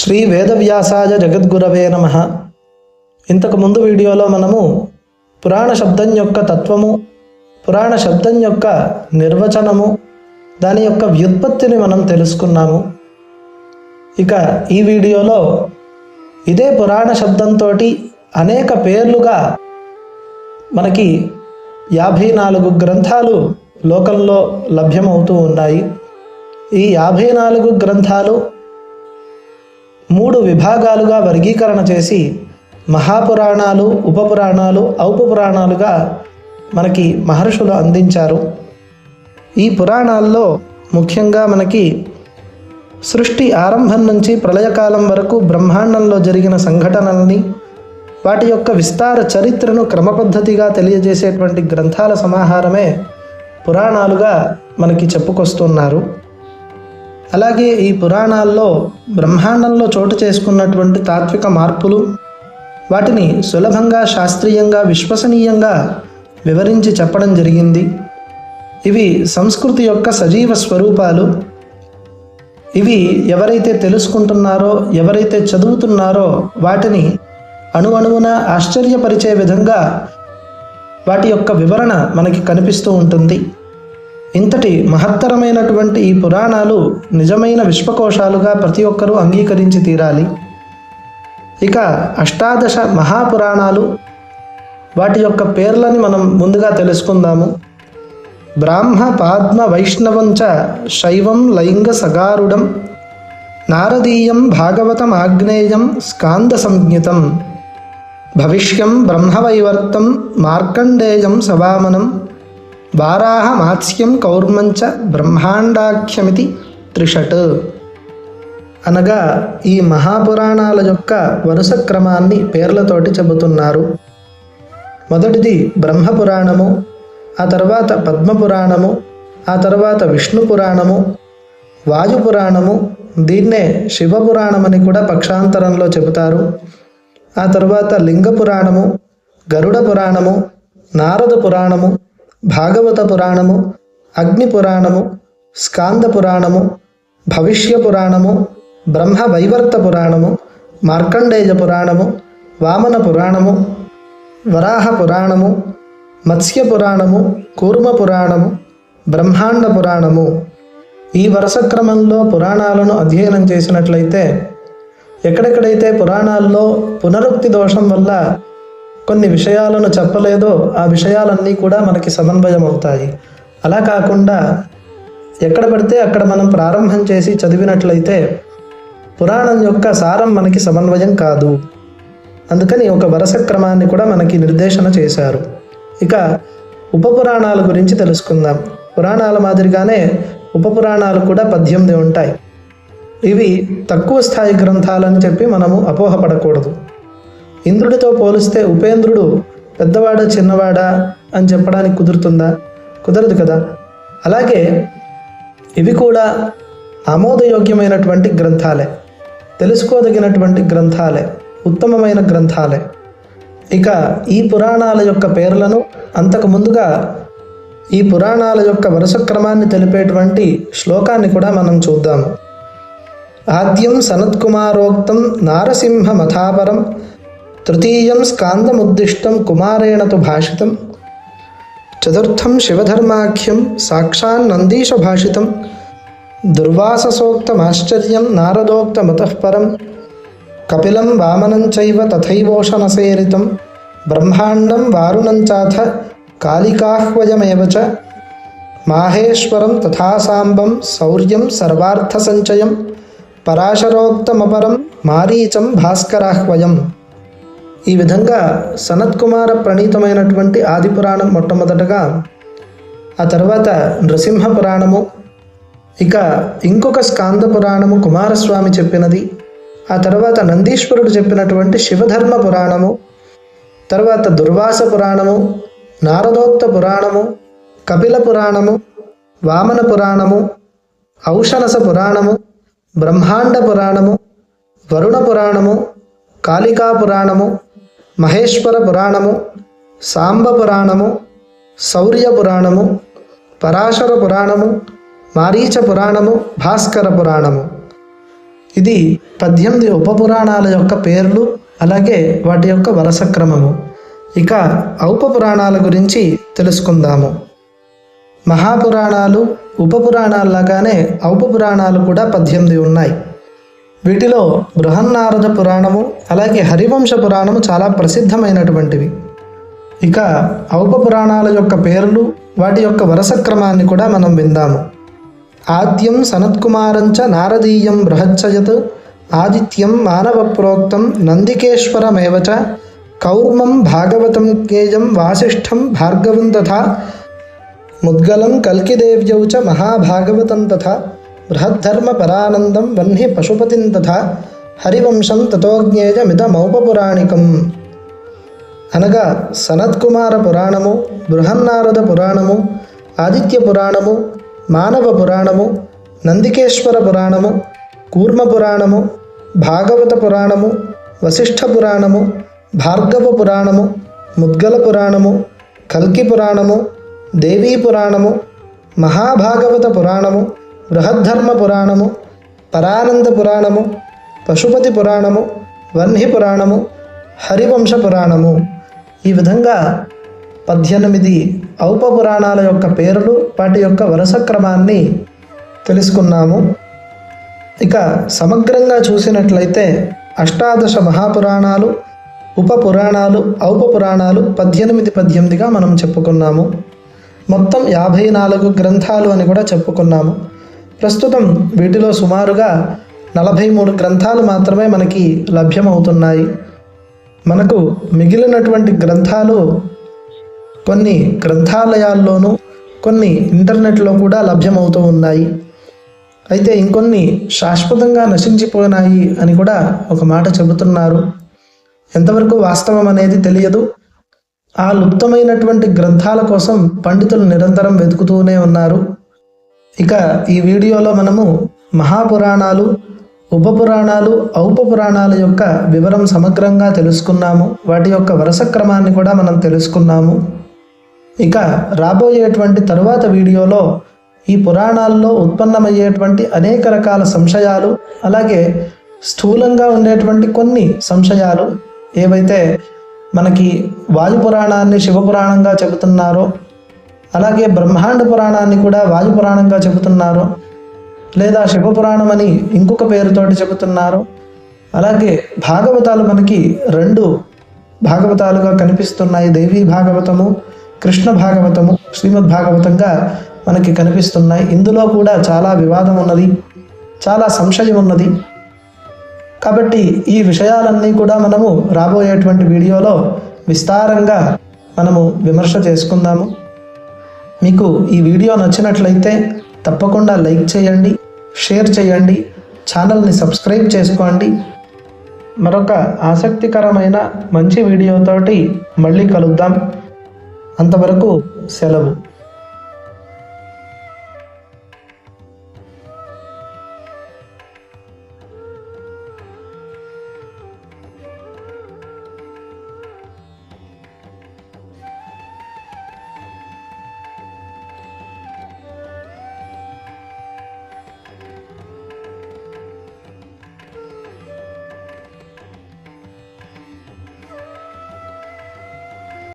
శ్రీ వేదవ్యాసాయ జగద్గురవే నమ. ఇంతకు ముందు వీడియోలో మనము పురాణ శబ్దం యొక్క తత్వము పురాణ శబ్దం యొక్క నిర్వచనము దాని యొక్క వ్యుత్పత్తిని మనం తెలుసుకున్నాము. ఇక ఈ వీడియోలో ఇదే పురాణ శబ్దంతో అనేక పేర్లుగా మనకి యాభై నాలుగు గ్రంథాలు లోకంలో లభ్యమవుతూ ఉన్నాయి. ఈ యాభై నాలుగు గ్రంథాలు మూడు విభాగాలుగా వర్గీకరణ చేసి మహాపురాణాలు ఉపపురాణాలు ఔపపురాణాలుగా మనకి మహర్షులు అందించారు. ఈ పురాణాల్లో ముఖ్యంగా మనకి సృష్టి ఆరంభం నుంచి ప్రళయకాలం వరకు బ్రహ్మాండంలో జరిగిన సంఘటనల్ని వాటి యొక్క విస్తార చరిత్రను క్రమపద్ధతిగా తెలియజేసేటువంటి గ్రంథాల సమాహారమే పురాణాలుగా మనకి చెప్పుకొస్తున్నారు. అలాగే ఈ పురాణాల్లో బ్రహ్మాండంలో చోటు చేసుకున్నటువంటి తాత్విక మార్పులు వాటిని సులభంగా శాస్త్రీయంగా విశ్వసనీయంగా వివరించి చెప్పడం జరిగింది. ఇవి సంస్కృతి యొక్క సజీవ స్వరూపాలు. ఇవి ఎవరైతే తెలుసుకుంటున్నారో ఎవరైతే చదువుతున్నారో వాటిని అణువణువున ఆశ్చర్యపరిచే విధంగా వాటి యొక్క వివరణ మనకి కనిపిస్తూ ఉంటుంది. ఇంతటి మహత్తరమైనటువంటి ఈ పురాణాలు నిజమైన విశ్వకోశాలుగా ప్రతి ఒక్కరూ అంగీకరించి తీరాలి. ఇక అష్టాదశ మహాపురాణాలు వాటి యొక్క పేర్లని మనం ముందుగా తెలుసుకుందాము. బ్రాహ్మ పాద్మ వైష్ణవంచ శైవం లైంగ సగారుడం నారదీయం భాగవతం ఆగ్నేయం స్కాంద సంజ్ఞితం భవిష్యం బ్రహ్మవైవర్తం మార్కండేయం సవామనం వారాహ మాత్స్యం కౌర్మంచ బ్రహ్మాండాఖ్యమితి త్రిషట్. అనగా ఈ మహాపురాణాల యొక్క వరుస క్రమాన్ని పేర్లతోటి చెబుతున్నారు. మొదటిది బ్రహ్మపురాణము ఆ తర్వాత పద్మపురాణము ఆ తర్వాత విష్ణు పురాణము వాయుపురాణము దీన్నే శివపురాణమని కూడా పక్షాంతరంలో చెబుతారు. ఆ తర్వాత లింగ పురాణము గరుడ పురాణము నారద పురాణము భాగవత పురాణము అగ్ని పురాణము స్కాంద పురాణము భవిష్య పురాణము బ్రహ్మ వైవర్త పురాణము మార్కండేయ పురాణము వామన పురాణము వరాహ పురాణము మత్స్య పురాణము కూర్మ పురాణము బ్రహ్మాండ పురాణము. ఈ వరుస క్రమంలో పురాణాలను అధ్యయనం చేసినట్లయితే ఎక్కడెక్కడైతే పురాణాల్లో పునరుక్తి దోషం వల్ల కొన్ని విషయాలను చెప్పలేదో ఆ విషయాలన్నీ కూడా మనకి సమన్వయం అవుతాయి అలా కాకుండా ఎక్కడ పడితే అక్కడ మనం ప్రారంభం చేసి చదివినట్లయితే పురాణం యొక్క సారం మనకి సమన్వయం కాదు. అందుకని ఒక వరుస క్రమాన్ని కూడా మనకి నిర్దేశన చేశారు. ఇక ఉపపురాణాల గురించి తెలుసుకుందాం. పురాణాల మాదిరిగానే ఉపపురాణాలు కూడా పద్దెనిమిది ఉంటాయి. ఇవి తక్కువ స్థాయి గ్రంథాలని చెప్పి మనము అపోహపడకూడదు. ఇంద్రుడితో పోలిస్తే ఉపేంద్రుడు పెద్దవాడా చిన్నవాడా అని చెప్పడానికి కుదురుతుందా? కుదరదు కదా. అలాగే ఇవి కూడా ఆమోదయోగ్యమైనటువంటి గ్రంథాలే. తెలుసుకోదగినటువంటి గ్రంథాలే. ఉత్తమమైన గ్రంథాలే. ఇక ఈ పురాణాల యొక్క పేర్లను అంతకు ముందుగా ఈ పురాణాల యొక్క వరుస క్రమాన్ని తెలిపేటువంటి శ్లోకాన్ని కూడా మనం చూద్దాము. ఆద్యం సనత్కుమారోక్తం నారసింహ మథాపరం తృతీయం స్కాందముద్దిష్టం కుమారేణ తు భాషితం. చతుర్థం శివధర్మాఖ్యం సాక్షాన్నందీశ భాషితం దుర్వాససోక్తమాశ్చర్యం నారదోక్తమతఃపరం. కపిలం వామనం చైవ తథైవోషణసేరితం. బ్రహ్మాండం వారుణంచాథ కాళికాహ్వయమేవ చ. మాహేశ్వరం తథాసాంబం శౌర్యం సర్వార్థసంచయం. పరాశరోక్తమపరం మారీచం భాస్కరాహ్వయం. ఈ విధంగా సనత్కుమార ప్రణీతమైనటువంటి ఆదిపురాణం మొట్టమొదటగా ఆ తర్వాత నృసింహ పురాణము ఇక ఇంకొక స్కాంద పురాణము కుమారస్వామి చెప్పినది ఆ తర్వాత నందీశ్వరుడు చెప్పినటువంటి శివధర్మ పురాణము తర్వాత దుర్వాస పురాణము నారదోక్త పురాణము కపిల పురాణము వామన పురాణము ఔషనస పురాణము బ్రహ్మాండ పురాణము వరుణ పురాణము కాళికా పురాణము మహేశ్వర పురాణము సాంబ పురాణము శౌర్య పురాణము పరాశర పురాణము మారీచ పురాణము భాస్కర పురాణము ఇది పద్దెనిమిది ఉపపురాణాల యొక్క పేర్లు అలాగే వాటి యొక్క వరుస క్రమము. ఇక ఔపపురాణాల గురించి తెలుసుకుందాము. మహాపురాణాలు ఉపపురాణాల్లాగానే ఔపపురాణాలు కూడా పద్దెనిమిది ఉన్నాయి. వీటిలో బృహన్నారద పురాణము అలాగే హరివంశ పురాణము చాలా ప్రసిద్ధమైనటువంటివి. ఇక ఔపపురాణాల యొక్క పేర్లు వాటి యొక్క వరుస క్రమాన్ని కూడా మనం విందాము. ఆద్యం సనత్కుమారంచ నారదీయం బృహచ్చయత్ ఆదిత్యం మానవ ప్రోక్తం నందికేశ్వరమేవచ కౌర్మం భాగవతం కేయం వాసిష్ఠం భార్గవం తథా ముద్గలం కల్కిదేవ్యౌ చ మహాభాగవతం తథా. బృహద్ధర్మపరానందం వహ్ని పశుపతిం తథా హరివంశం తతోజ్ఞేయమిదమౌపపురాణికం అనగా సనత్కుమార పురాణము బృహన్నారద పురాణము ఆదిత్య పురాణము మానవ పురాణము నందికేశ్వర పురాణము కూర్మ పురాణము భాగవత పురాణము వశిష్ఠ పురాణము భార్గవ పురాణము ముద్గల పురాణము కల్కి పురాణము దేవీ పురాణము మహాభాగవత పురాణము బృహద్ధర్మ పురాణము పరానంద పురాణము పశుపతి పురాణము వన్హి పురాణము హరివంశ పురాణము. ఈ విధంగా పద్దెనిమిది ఔపపురాణాల యొక్క పేర్లు వాటి యొక్క వరుస క్రమాన్ని తెలుసుకున్నాము. ఇక సమగ్రంగా చూసినట్లయితే అష్టాదశ మహాపురాణాలు ఉపపురాణాలు ఔపపురాణాలు పద్దెనిమిది పద్దెనిమిదిగా మనం చెప్పుకున్నాము. మొత్తం యాభై నాలుగు గ్రంథాలు అని కూడా చెప్పుకున్నాము. ప్రస్తుతం వీటిలో సుమారుగా నలభై మూడు గ్రంథాలు మాత్రమే మనకి లభ్యమవుతున్నాయి. మనకు మిగిలినటువంటి గ్రంథాలు కొన్ని గ్రంథాలయాల్లోనూ కొన్ని ఇంటర్నెట్లో కూడా లభ్యమవుతూ ఉన్నాయి. అయితే ఇంకొన్ని శాశ్వతంగా నశించిపోయినాయి అని కూడా ఒక మాట చెబుతున్నారు. ఎంతవరకు వాస్తవం అనేది తెలియదు. ఆ లుప్తమైనటువంటి గ్రంథాల కోసం పండితులు నిరంతరం వెతుకుతూనే ఉన్నారు. ఇక ఈ వీడియోలో మనము మహాపురాణాలు ఉపపురాణాలు ఔపపురాణాల యొక్క వివరం సమగ్రంగా తెలుసుకున్నాము. వాటి యొక్క వరుస క్రమాన్ని కూడా మనం తెలుసుకున్నాము. ఇక రాబోయేటువంటి తరువాత వీడియోలో ఈ పురాణాల్లో ఉత్పన్నమయ్యేటువంటి అనేక రకాల సంశయాలు అలాగే స్థూలంగా ఉండేటువంటి కొన్ని సంశయాలు ఏవైతే మనకి వాయు పురాణాన్ని శివపురాణంగా చెబుతున్నారో అలాగే బ్రహ్మాండ పురాణాన్ని కూడా వాయు పురాణంగా చెబుతున్నారు. లేదా శివపురాణం అని ఇంకొక పేరుతోటి చెబుతున్నారు. అలాగే భాగవతాలు మనకి రెండు భాగవతాలుగా కనిపిస్తున్నాయి. దేవీ భాగవతము కృష్ణ భాగవతము శ్రీమద్ భాగవతంగా మనకి కనిపిస్తున్నాయి. ఇందులో కూడా చాలా వివాదం ఉన్నది చాలా సంశయం ఉన్నది. కాబట్టి ఈ విషయాలన్నీ కూడా మనము రాబోయేటువంటి వీడియోలో విస్తారంగా మనము విమర్శ చేసుకుందాము. మీకు ఈ వీడియో నచ్చినట్లయితే తప్పకుండా లైక్ చేయండి షేర్ చేయండి ఛానల్ని సబ్స్క్రైబ్ చేసుకోండి. మరొక ఆసక్తికరమైన మంచి వీడియోతోటి మళ్ళీ కలుద్దాం. అంతవరకు సెలవు.